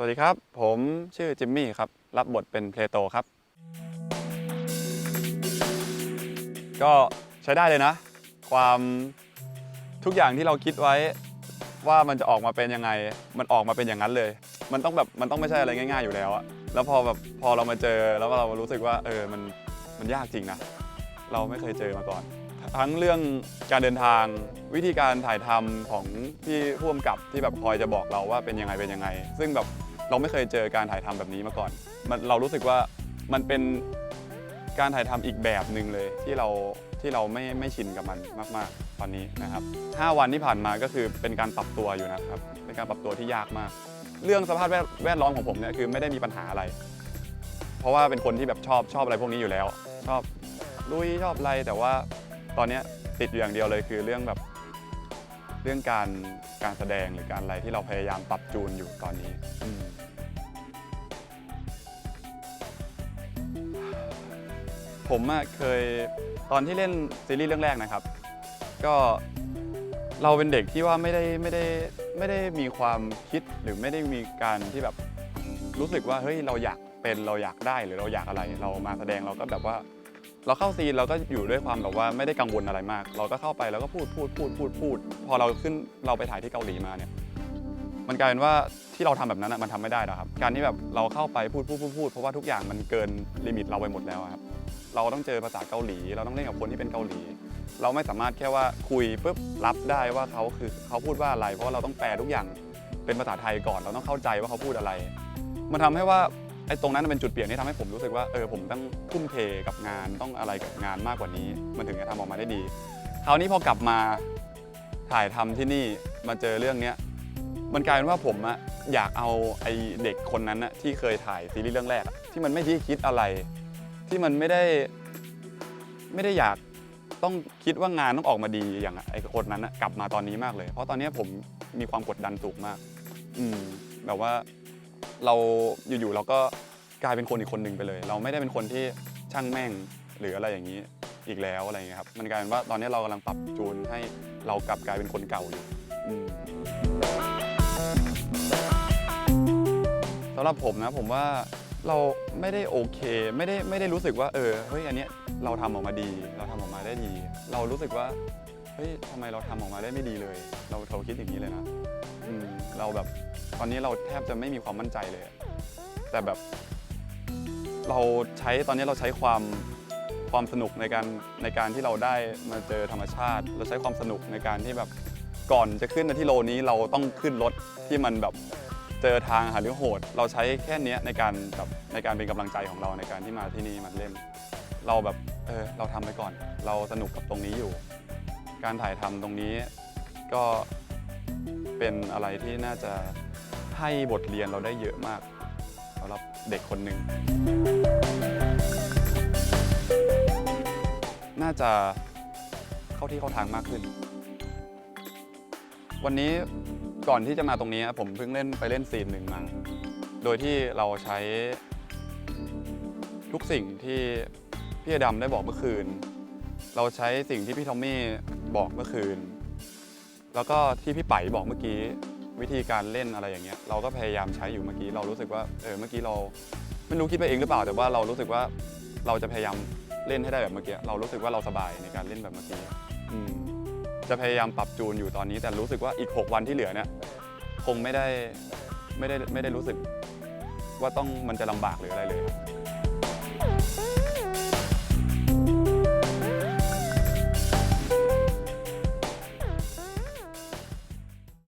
สวัสดีครับ ผมชื่อจิมมี่ครับ รับบทเป็นเพลโตครับ ก็ใช้ได้เลยนะ ความทุกอย่างที่เราคิดไว้ว่ามันจะออกมาเป็นยังไง มันออกมาเป็นอย่างนั้นเลย มันต้องแบบมันต้องไม่ใช่อะไรง่าย ๆอยู่แล้วอะแล้วพอแบบพอเรามาเจอแล้วเรารู้สึกว่าเออมันมันยากจริงนะเราไม่เคยเจอมาก่อน ทั้งเรื่องการเดินทางวิธีการถ่ายทำของพี่ผู้กำกับที่แบบคอยจะบอกเราว่าเป็นยังไงเป็นยังไง ซึ่งแบบ เราไม่เคยเจอการถ่ายทำแบบนี้มาก่อนมันเรารู้สึกว่ามันเป็นการถ่ายทำอีกแบบหนึ่งเลยที่เราที่เราไม่ไม่ชินกับมันมากๆ ตอนนี้นะครับ 5 วันที่ผ่านมาก็คือเป็นการปรับตัวอยู่นะครับเป็นการปรับตัวที่ยากมาก เรื่องสภาพแวดแวดล้อมของผมเนี่ยคือไม่ได้มีปัญหาอะไร เพราะว่าเป็นคนที่แบบชอบชอบอะไรพวกนี้อยู่แล้ว ชอบลุยชอบอะไรแต่ว่าตอนนี้ติดอยู่อย่างเดียวเลยคือเรื่องแบบ เรื่องการการแสดงหรือการอะไรที่เราพยายามปรับจูนอยู่ตอนนี้อืมผมอะเคยตอนที่เล่นซีรีส์เรื่องแรกนะครับ ก็เราเป็นเด็กที่ว่าไม่ได้ไม่ได้ไม่ได้มีความคิดหรือไม่ได้มีการที่แบบรู้สึกว่าเฮ้ยเราอยากเป็นเราอยากได้หรือเราอยากอะไร เรามาแสดงเราก็แบบว่า เราเข้าซีนเราก็อยู่ด้วยความแบบว่าไม่ได้กังวลอะไรมาก เราก็เข้าไปแล้วก็พูดพูดพูดพูดพูด พอเราขึ้นเราไปถ่ายที่เกาหลีมาเนี่ยมันกลายเป็นว่าที่เราทำแบบนั้นอะมันทำไม่ได้หรอครับการที่แบบเราเข้าไปพูดพูดพูดพูดเพราะว่าทุกอย่างมันเกินลิมิตเราไปหมดแล้วครับเราต้องเจอภาษาเกาหลี เราต้องเล่นกับคนที่เป็นเกาหลี เราไม่สามารถแค่ว่าคุยปุ๊บรับได้ว่าเขาคือเขาพูดว่าอะไร เพราะว่าเราต้องแปลทุกอย่างเป็นภาษาไทยก่อนเราต้องเข้าใจว่าเขาพูดอะไร มันทำให้ว่า ไอ้ตรงนั้นเป็นจุดเปลี่ยนที่ทำให้ผมรู้สึกว่าเออผมต้องทุ่มเทกับงานต้องอะไรกับงานมากกว่านี้ มันถึงจะทำออกมาได้ดี คราวนี้พอกลับมาถ่ายทำที่นี่มาเจอเรื่องเนี้ยมันกลายเป็นว่าผมอะอยากเอาไอ้เด็กคนนั้นอะที่เคยถ่ายซีรีส์เรื่องแรกอะที่มันไม่ได้คิดอะไร ที่มันไม่ได้ไม่ได้อยากต้องคิดว่างานต้องออกมาดีอย่างไอ้คนนั้นอะกลับมาตอนนี้มากเลย เพราะตอนนี้ผมมีความกดดันสูงมาก อืมแบบว่า เราอยู่ๆเราก็กลายเป็นคนอีกคนหนึ่งไปเลย เราไม่ได้เป็นคนที่ช่างแม่งหรืออะไรอย่างนี้อีกแล้วอะไรอย่างเงี้ยครับมันกลายเป็นว่าตอนนี้เรากำลังปรับจูนให้เรากลับกลายเป็นคนเก่าอยู่อืมสำหรับผมนะผมว่าเราไม่ได้โอเคไม่ได้ไม่ได้รู้สึกว่าเออเฮ้ยอันเนี้ยเราทำออกมาดี เราทำออกมาได้ดี เรารู้สึกว่า เฮ้ยทำไมเราทำออกมาได้ไม่ดีเลย เราเราคิดอย่างนี้เลยนะอืมเราแบบตอนนี้เราแทบจะไม่มีความมั่นใจเลยอะแต่แบบ เราใช้ตอนนี้เราใช้ความความสนุกในการในการที่เราได้มาเจอธรรมชาติ เราใช้ความสนุกในการที่แบบก่อนจะขึ้นมาที่โลนี้เราต้องขึ้นรถที่มันแบบเจอทางหาเรื่องโหด เราใช้แค่เนี้ยในการแบบในการเป็นกำลังใจของเราในการที่มาที่นี่มาเล่น เราแบบเออเราทำไปก่อน เราสนุกกับตรงนี้อยู่ การถ่ายทำตรงนี้ก็เป็นอะไรที่น่าจะให้บทเรียนเราได้เยอะมากสำหรับเด็กคนหนึ่ง น่าจะเข้าที่เข้าทางมากขึ้น วันนี้ก่อนที่จะมาตรงนี้ผมเพิ่งเล่นไปเล่นซีนหนึ่งมาโดยที่เราใช้ทุกสิ่งที่พี่อดำได้บอกเมื่อคืน เราใช้สิ่งที่พี่ทอมมี่ บอกเมื่อคืน แล้วก็ที่พี่ไป๋บอกเมื่อกี้วิธีการเล่นอะไรอย่างเงี้ยเราก็พยายามใช้อยู่เมื่อกี้เรารู้สึกว่าเออเมื่อกี้เราไม่รู้คิดไปเองหรือเปล่า แต่ว่าเรารู้สึกว่าเราจะพยายามเล่นให้ได้แบบเมื่อกี้เรารู้สึกว่าเราสบายในการเล่นแบบเมื่อกี้อืมจะพยายามปรับจูนอยู่ตอนนี้ แต่รู้สึกว่าอีก 6 วันที่เหลือเนี่ยคงไม่ได้ไม่ได้ไม่ได้รู้สึกว่าต้องมันจะลำบากหรืออะไรเลยครับ